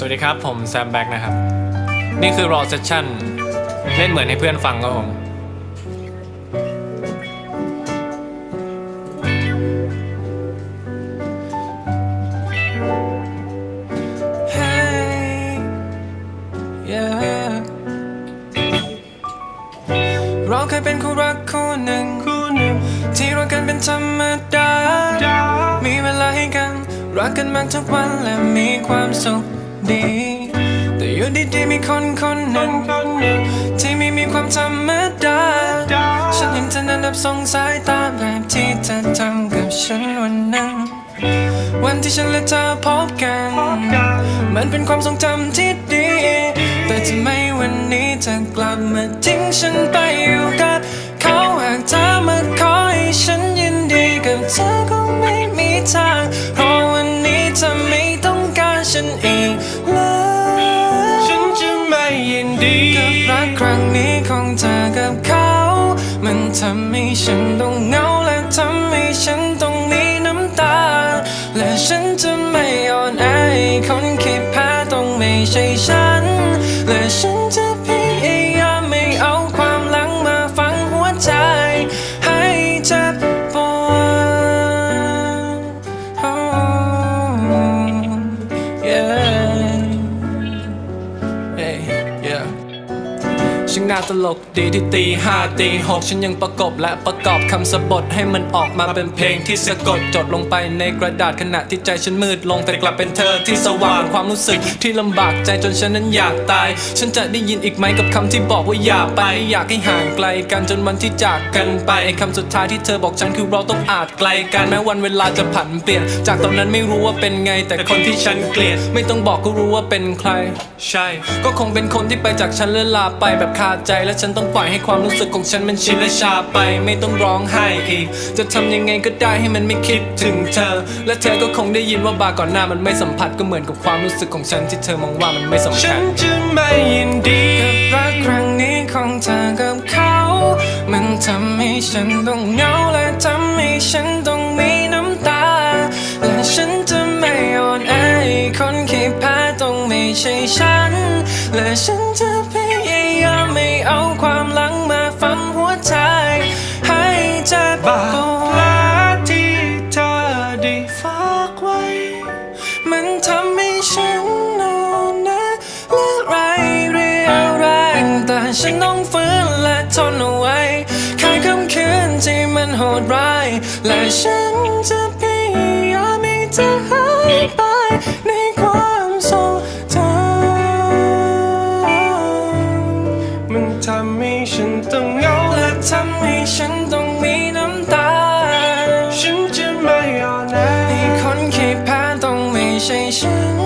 สวัสดีครับ ผมแซมแบ็กนะครับ นี่คือ raw session เล่นเหมือนให้เพื่อนฟังครับผม Hey, yeah เราเคยเป็นคู่รักคู่หนึ่งคู่หนึ่ง ที่รักกันเป็นธรรมดาดา มีเวลาให้กัน รักกันมากทุกวันและมีความสุข ดี แต่อยู่ดีๆมีคนคนหนึ่ง ที่ไม่มีความธรรมดา ฉันเห็นเธอนั้นดับสงสายตาแบบที่เธอทำกับฉันวันนั้น วันที่ฉันและเธอพบกันพบกัน มันเป็นความทรงจำที่ดี แต่ทำไมวันนี้เธอกลับมาทิ้งฉันไปอยู่กับ เขาหากเธอมาขอให้ฉันยินดีกับเธอก็ไม่ รักครั้งนี้ของเธอกับเขา มันทำให้ฉันต้องเหงาและทำให้ฉันต้องมีน้ำตา และฉันจะไม่อ่อนแอคนคิดแพ้ต้องไม่ใช่ฉัน และฉันจะพยายามไม่เอาความหลังมาฝังหัวใจให้เจ็บปวด Oh, yeah. Hey. ช่างน่าตลกดีที่ตีห้าตีหกฉันยังประกบและประกอบคำสะบทให้มันออกมาเป็นเพลงที่สะกดจดลงไปในกระดาษขณะที่ใจฉันมืดลงแต่กลับเป็นเธอที่สว่างความรู้สึกที่ลำบากใจจนฉันนั้นอยากตาย ฉันจะได้ยินอีกไหมกับคำที่บอกว่าอย่าไปอยากให้ห่างไกลกันจนวันที่จากกันไปคำสุดท้ายที่เธอบอกฉันคือเราต้องอาจไกลกันแม้วันเวลาจะผันเปลี่ยน จากตอนนั้นไม่รู้ว่าเป็นไง แต่คนที่ฉันเกลียดไม่ต้องบอกก็รู้ว่าเป็นใคร ใช่ ก็คงเป็นคนที่ไปจากฉันเลื่อนลาไปแบบคาใจและฉันต้องปล่อยให้ความรู้สึกของฉันมันชินและชาไป ไม่ต้องร้องไห้อีก จะทำยังไงก็ได้ให้มันไม่คิดถึงเธอ และเธอก็คงได้ยินว่าบาร์ก่อนหน้ามันไม่สัมผัสก็เหมือนกับความรู้สึกของฉันที่เธอมองว่ามันไม่สำคัญฉันจะไม่ยินดีกับรักครั้งนี้ของเธอกับเขา มันทำให้ฉันต้องเหงา ใช่ฉัน และฉันจะพยายามไม่เอาความหลังมาฝังหัวใจ ให้เจ็บาปวลดที่เธอได้ฝากไว้ มันทำให้ฉันนอนนะและไรเรียวแรงแต่ฉันต้องฟื้นและทนเอาไว้แค่คำคืนที่มันโหดร้าย และฉันจะพยายามให้เธอ ทำให้ฉันต้องมีน้ำตา ฉันจะไม่อ่อนแอให้คนขี้แพ้ต้องไม่ใช่ฉัน